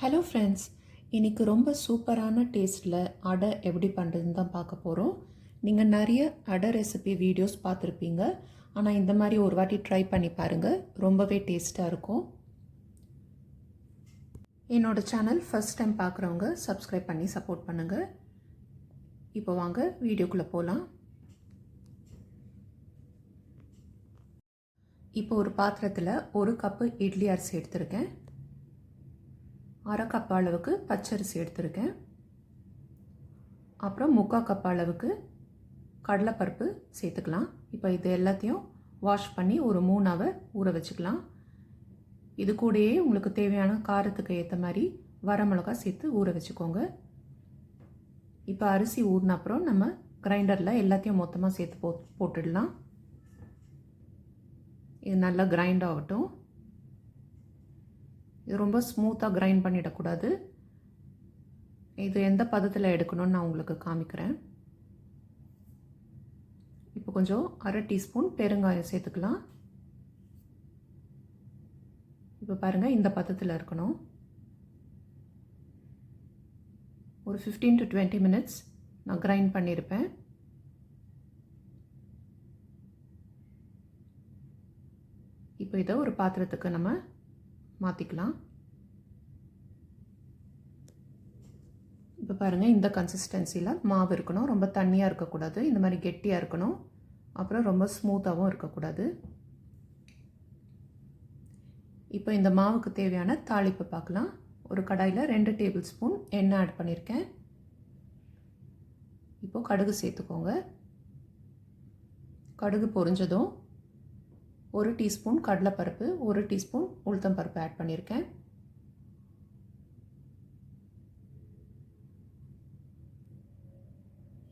Hello friends இன்றைக்கி ரொம்ப சூப்பரான டேஸ்ட்டில் அடை எப்படி பண்ணுறதுன்னு தான் பார்க்க போகிறோம் நீங்கள் நிறைய அடை ரெசிபி வீடியோஸ் பார்த்துருப்பீங்க. ஆனால் இந்த மாதிரி ஒரு வாட்டி ட்ரை பண்ணி பாருங்கள் ரொம்பவே டேஸ்ட்டாக இருக்கும். என்னோட சேனல் ஃபஸ்ட் டைம் பார்க்குறவங்க சப்ஸ்கிரைப் பண்ணி சப்போர்ட் பண்ணுங்கள் இப்போ வாங்க வீடியோக்குள்ளே போகலாம் இப்போ ஒரு பாத்திரத்தில் ஒரு கப்பு இட்லி அரிசி எடுத்திருக்கேன். அரை கப் அளவுக்கு பச்சரிசி எடுத்திருக்கேன். அப்புறம் முக்கால் கப் அளவுக்கு கடலைப்பருப்பு சேர்த்துக்கலாம். இப்போ இது எல்லாத்தையும் வாஷ் பண்ணி ஒரு மூணு ஹவர் ஊற வச்சுக்கலாம். இது கூடயே உங்களுக்கு தேவையான காரத்துக்கு ஏற்ற மாதிரி வரமிளகா சேர்த்து ஊற வச்சுக்கோங்க. இப்போ அரிசி ஊறின அப்புறம் நம்ம கிரைண்டரில் எல்லாத்தையும் மொத்தமாக சேர்த்து போ போட்டுடலாம். இது நல்லா கிரைண்ட் ஆகட்டும். இது ரொம்ப ஸ்மூத்தாக கிரைண்ட் பண்ணிடக்கூடாது. இது எந்த பதத்தில் எடுக்கணும்னு நான் உங்களுக்கு காமிக்கிறேன். இப்போ கொஞ்சம் அரை டீஸ்பூன் பெருங்காயம் சேர்த்துக்கலாம். இப்போ பாருங்கள் இந்த பதத்தில் இருக்கணும். ஒரு ஃபிஃப்டீன் டு டுவெண்ட்டி மினிட்ஸ் நான் கிரைண்ட் பண்ணியிருப்பேன் இப்போ இதை ஒரு பாத்திரத்துக்கு நம்ம மாற்றிக்கலாம் இப்போ பாருங்கள் இந்த கன்சிஸ்டன்சியில் மாவு இருக்கணும். ரொம்ப தண்ணியாக இருக்கக்கூடாது. இந்த மாதிரி கெட்டியாக இருக்கணும். அப்புறம் ரொம்ப ஸ்மூத்தாகவும் இருக்கக்கூடாது. இப்போ இந்த மாவுக்கு தேவையான தாளிப்பு பார்க்கலாம் ஒரு கடாயில் ரெண்டு டேபிள் ஸ்பூன் எண்ணெய் ஆட் பண்ணியிருக்கேன் இப்போது கடுகு சேர்த்துக்கோங்க. கடுகு பொரிஞ்சதும் ஒரு டீஸ்பூன் கடலைப்பருப்பு ஒரு டீஸ்பூன் உளுத்தம் பருப்பு ஆட் பண்ணியிருக்கேன்.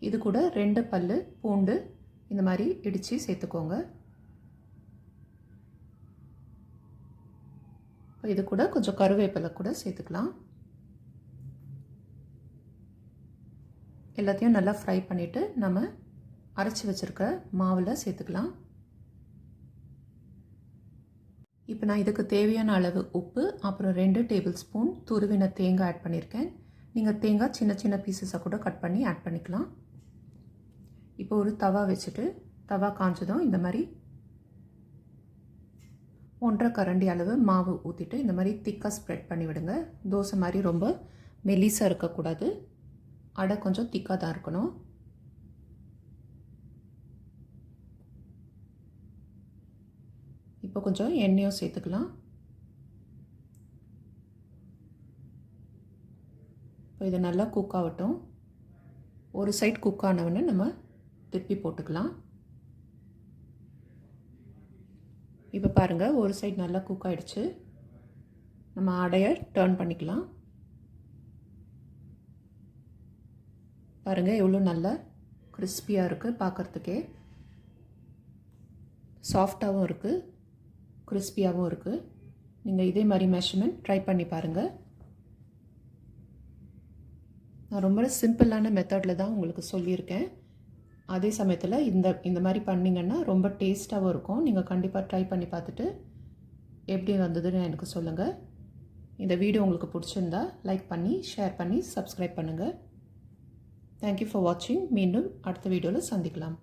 இது கூட ரெண்டு பல் பூண்டு இந்த மாதிரி இடித்து சேர்த்துக்கோங்க. இது கூட கொஞ்சம் கருவேப்பிலை கூட சேர்த்துக்கலாம். எல்லாத்தையும் நல்லா ஃப்ரை பண்ணிவிட்டு நம்ம அரைச்சி வச்சுருக்க மாவில் சேர்த்துக்கலாம். இப்போ நான் இதுக்கு தேவையான அளவு உப்பு அப்புறம் ரெண்டு டேபிள் ஸ்பூன் துருவின தேங்காய் ஆட் பண்ணியிருக்கேன். நீங்கள் தேங்காய் சின்ன சின்ன பீசஸாக கூட கட் பண்ணி ஆட் பண்ணிக்கலாம். இப்போ ஒரு தவா வச்சுட்டு தவா காஞ்சதும் இந்த மாதிரி ஒன்றரை கரண்டி அளவு மாவு ஊற்றிட்டு இந்த மாதிரி திக்காக ஸ்ப்ரெட் பண்ணி விடுங்க. தோசை மாதிரி ரொம்ப மெலிசாக இருக்கக்கூடாது. அடை கொஞ்சம் திக்காக தான் இருக்கணும். இப்போ கொஞ்சம் எண்ணெயும் சேர்த்துக்கலாம். இப்போ இது நல்லா குக் ஆகட்டும். ஒரு சைட் குக் ஆனவுடனே நம்ம திருப்பி போட்டுக்கலாம். இப்போ பாருங்கள் ஒரு சைட் நல்லா குக் ஆகிடுச்சு நம்ம அடையை டேர்ன் பண்ணிக்கலாம். பாருங்கள் எவ்வளோ நல்லா கிறிஸ்பியாக இருக்குது பார்க்குறதுக்கே. சாஃப்டாகவும் இருக்குது கிறிஸ்பியாகவும் இருக்குது நீங்கள் இதே மாதிரி மெஷர்மெண்ட் ட்ரை பண்ணி பாருங்கள் நான் ரொம்ப சிம்பிளான மெத்தடில் தான் உங்களுக்கு சொல்லியிருக்கேன். அதே சமயத்தில் இந்த இந்த மாதிரி பண்ணிங்கன்னா ரொம்ப டேஸ்ட்டாகவும் இருக்கும். நீங்கள் கண்டிப்பாக ட்ரை பண்ணி பார்த்துட்டு எப்படி வந்ததுன்னு எனக்கு சொல்லுங்கள் இந்த வீடியோ உங்களுக்கு பிடிச்சிருந்தா லைக் பண்ணி ஷேர் பண்ணி சப்ஸ்கிரைப் பண்ணுங்கள் தேங்க்யூ ஃபார் வாட்சிங் மீண்டும் அடுத்த வீடியோவில் சந்திக்கலாம்.